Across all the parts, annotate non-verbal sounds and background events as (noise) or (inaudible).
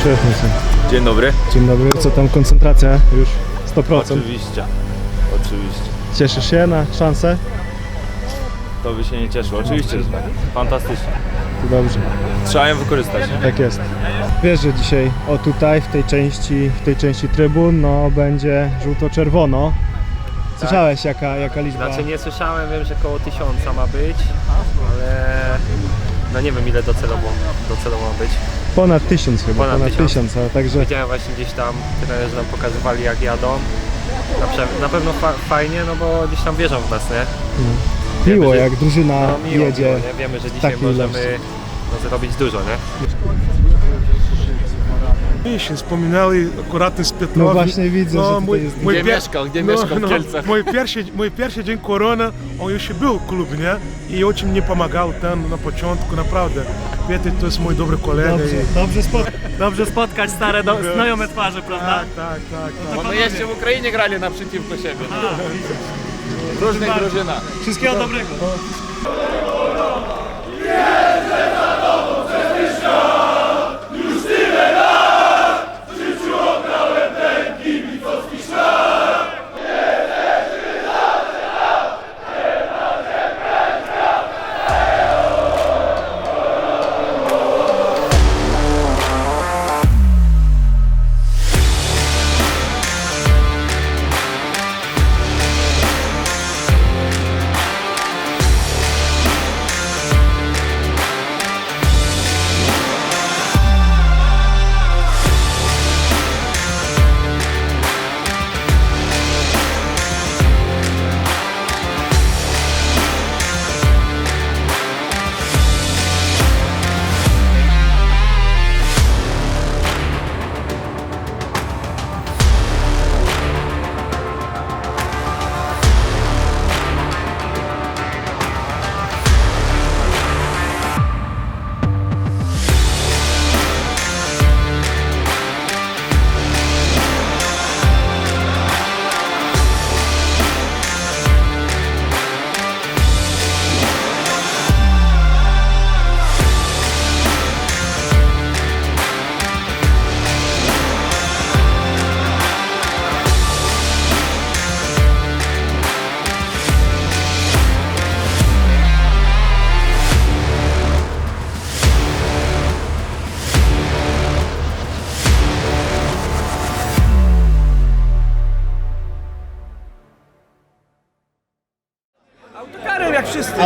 Świetnie się. Dzień dobry. Dzień dobry, co tam koncentracja już 100%. Oczywiście. Oczywiście. Cieszysz się na szansę? To by się nie cieszyło. Oczywiście, że tak. Fantastycznie. To dobrze, Trzeba ją wykorzystać, nie? tak jest. Wiesz, że dzisiaj, o tutaj, w tej części, w tej części trybun, no będzie żółto-czerwono. Słyszałeś jaka, jaka liczba? Znaczy nie słyszałem, wiem, że koło tysiąca ma być, ale no nie wiem ile docelowo, docelowo ma być. Ponad tysiąc chyba, Ponad ponad, tysiąc. tysiąc, ale także Widziałem właśnie gdzieś tam, trenerzy nam pokazywali jak jadą. Na, prze- na pewno fa- fajnie, no bo gdzieś tam wierzą w nas, nie? miło wiemy, że- jak drużyna No miło, jedzie. miło, nie? Wiemy, że dzisiaj takiej możemy no, zrobić dużo, nie? Wiesz, wspominali akurat z Piotrowi. No właśnie widzę, że tutaj jest- mój Gdzie pier- mieszkał, gdzie mieszkał w Kielcach? Mój pierwszy, mój pierwszy dzień korona, on już był w klubie, nie? I очень mnie pomagał tam na początku, naprawdę. Piotr to jest mój dobry kolega. Dobrze, i... dobrze spot. Dobrze spotkać stare, do, znajome twarze, prawda? Tak, tak, tak. tak. Bo my jeszcze w Ukrainie grali naprzeciwko siebie. Różnych drużynach. Wszystkiego dobrego.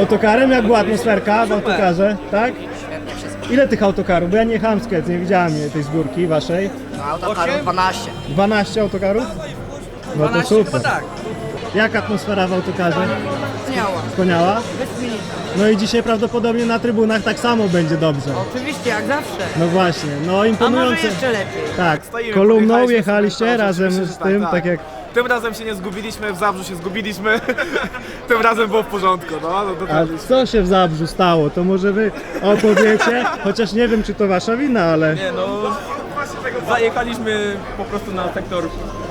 Autokarem jak była atmosferka w autokarze, tak? Ile tych autokarów? Bo ja nie jechałem z Kielc, nie widziałem tej zgórki waszej. Autokaru 12. 12 autokarów? No to super. tak. Jak atmosfera w autokarze? Wspaniała. Wspaniała? Wyśmienita. No i dzisiaj prawdopodobnie na trybunach tak samo będzie dobrze. Oczywiście, jak zawsze. No właśnie, no A może imponujące. jeszcze lepiej. Tak, Stoimy, kolumną podjechaliśmy jechaliście no, razem oczywiście, z że tym, tak, tak tak. jak... Tym razem się nie zgubiliśmy, w Zabrzu się zgubiliśmy. (laughs) Tym razem było w porządku, no, no A dotarliśmy. co się w Zabrzu stało? To może wy opowiecie? Chociaż nie wiem, czy to wasza wina, ale... Nie no, zajechaliśmy po prostu na sektor,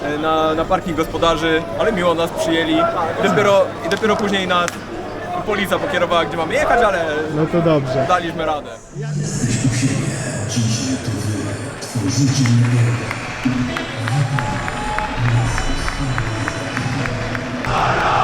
e, na, na parking gospodarzy, ale miło nas przyjęli. Dopiero, I dopiero później nas policja pokierowała, gdzie mamy jechać, ale No to dobrze. daliśmy radę. Palec, Kara!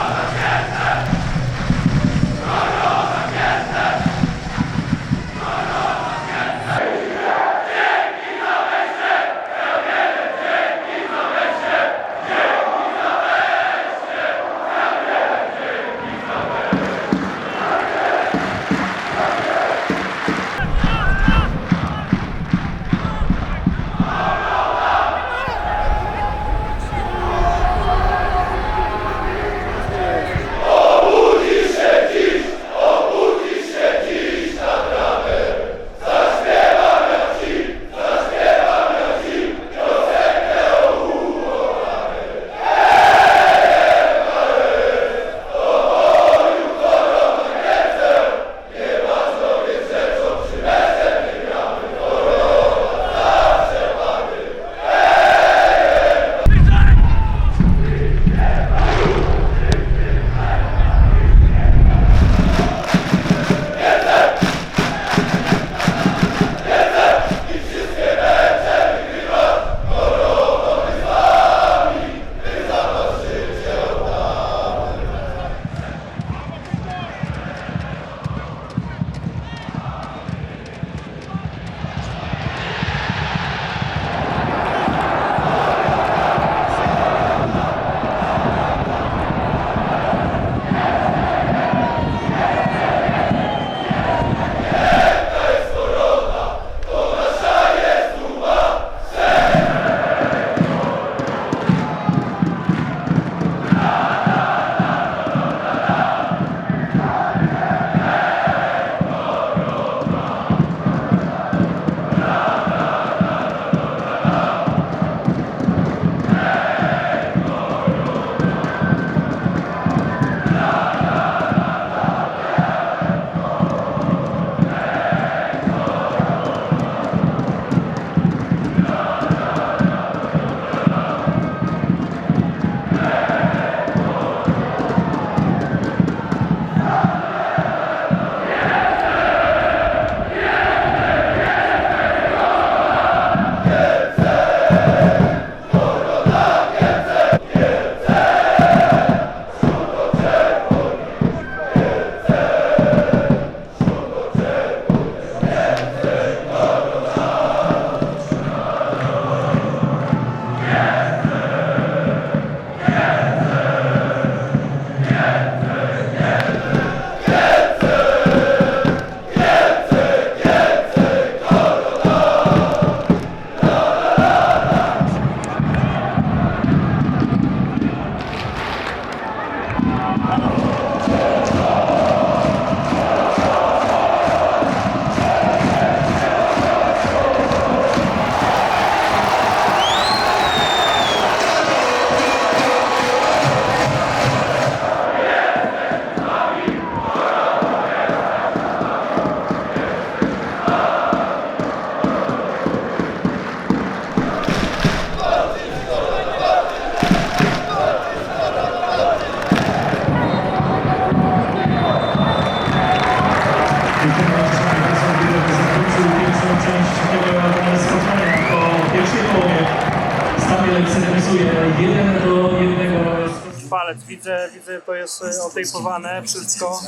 Jest e, otejpowane wszystko.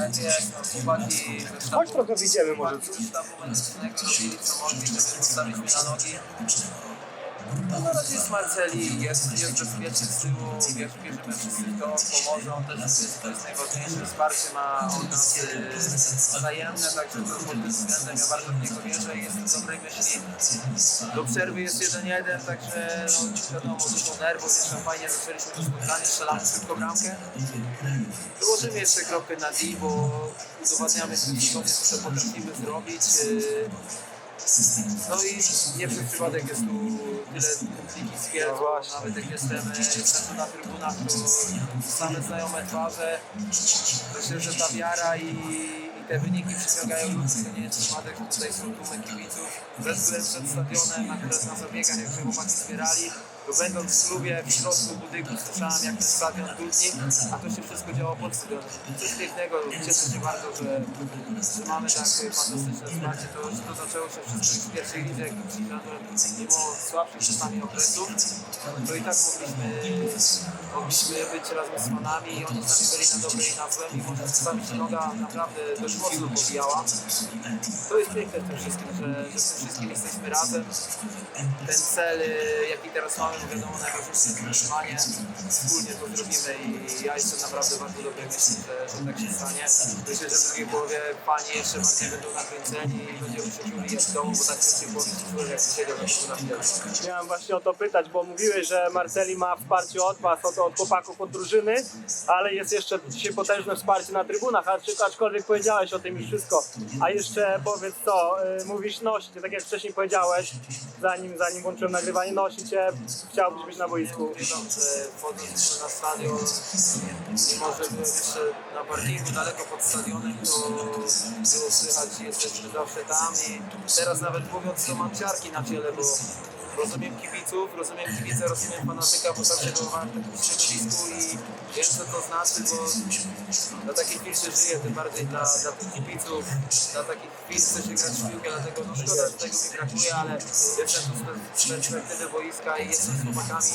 Chodź trochę wyjdziemy może. No na razie jest Marceli, jest, jest bezpiecznie z tyłu, wiesz, bierzemy wszyscy w to, pomożą, też to jest najważniejsze, wsparcie ma od nas e, wzajemne, także to pod tym względem ja bardzo w niego wierzę i jestem dobrej myśli. Do przerwy jest 1-1, także no wiadomo, dużo nerwów, jeszcze fajnie zaczęliśmy to spotkanie, strzelamy szybko bramkę. Dołożymy jeszcze kropkę na D, bo udowadniamy tym sezonie, co potrafimy zrobić. E, no i nie przez przypadek jest tu tyle publiki z Kielc, bo nawet jak jestem, tu na trybunach, to same znajome twarze. Myślę, że ta wiara i, i te wyniki przyciągają ludzi. To nie jest przypadek, że tutaj są tłumy kibiców. Bez przed stadionem, akurat na zabiegach, jak się chłopaki zbierali. To będąc w klubie w środku budynku słyszałem jak ten stadion dudni, a to się wszystko działo pod stadionem. Coś pięknego, cieszę się bardzo, że, że mamy tak fantastyczne wsparcie. To, to zaczęło się wszystko w pierwszej lidze, jak przyjrzałem mimo słabszych czasami okresów, to i tak mogliśmy, mogliśmy być razem z fanami oni z nami byli na dobre i na złe, mimo że czasami się noga naprawdę dość mocno pobijała. To jest piękne w tym wszystkim, że, że w tym wszystkim jesteśmy razem. Ten cel, y, jaki teraz mamy, no wiadomo, najważniejsze jest utrzymanie. Wspólnie to zrobimy i ja jestem naprawdę bardzo dobrej myśli, że, że tak się stanie. Myślę, że w drugiej połowie pani jeszcze bardziej będą nakręceni i będziemy się czuli w domu, bo tak się powiem, jak siedział na chwilę. Miałem właśnie o to pytać, bo mówiłeś, że Marceli ma wsparcie od was, od, od chłopaków, od drużyny, ale jest jeszcze dzisiaj potężne wsparcie na trybunach, aczkolwiek powiedziałeś o tym już wszystko. A jeszcze powiedz co, y, mówisz nosicie, tak jak wcześniej powiedziałeś, zanim, zanim włączyłem nagrywanie, nosicie, chciałbyś być na boisku. Że wchodząc na stadion, mimo że byłem jeszcze na parkingu daleko pod stadionem, to było słychać, jesteśmy zawsze tam i teraz nawet mówiąc to mam ciarki na ciele, bo rozumiem kibiców, rozumiem kibice, rozumiem fanatyka, bo sam się wychowałem w i wiem co to znaczy, bo dla takich chwil się żyje, tym bardziej dla, dla tych kibiców, dla takich chwil chce się grać w piłkę, dlatego no szkoda, że tego mi brakuje, ale jestem tu z perspektywy boiska i jestem z chłopakami.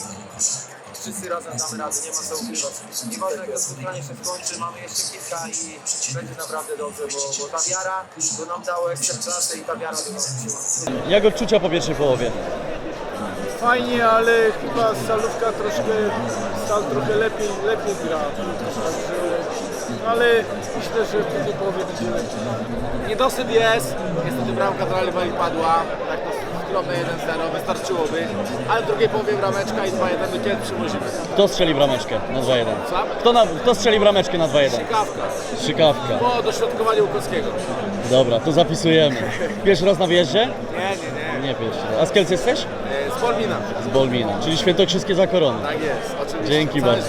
Wszyscy razem damy radę, nie ma co ukrywać. Nieważne jak to spotkanie się skończy, mamy jeszcze kilka i będzie naprawdę dobrze, bo, bo ta wiara to nam dało ekstraklasę i ta wiara do nas. Jak odczucia po pierwszej połowie? Fajnie, ale chyba Salówka troszkę stal trochę lepiej, lepiej gra. Także, ale myślę, że w drugiej połowie będzie lepiej. Niedosyt jest, niestety bramka do Alibali padła, tak to skromne 1-0, wystarczyłoby, ale w drugiej połowie brameczka i 2-1 do Kielc przywozimy. Kto strzeli brameczkę na 2-1? Co? Kto, na, kto strzeli brameczkę na 2-1? Ciekawka, Strzykawka. po dośrodkowaniu Łukowskiego. Dobra, to zapisujemy. Pierwszy raz na wyjeździe? Nie, nie, nie, Nie pierwszy raz. A z Kielc jesteś? Z Polmina. Z Bolmina, czyli świętokrzyskie za koronę. Tak jest, oczywiście. Dzięki bardzo.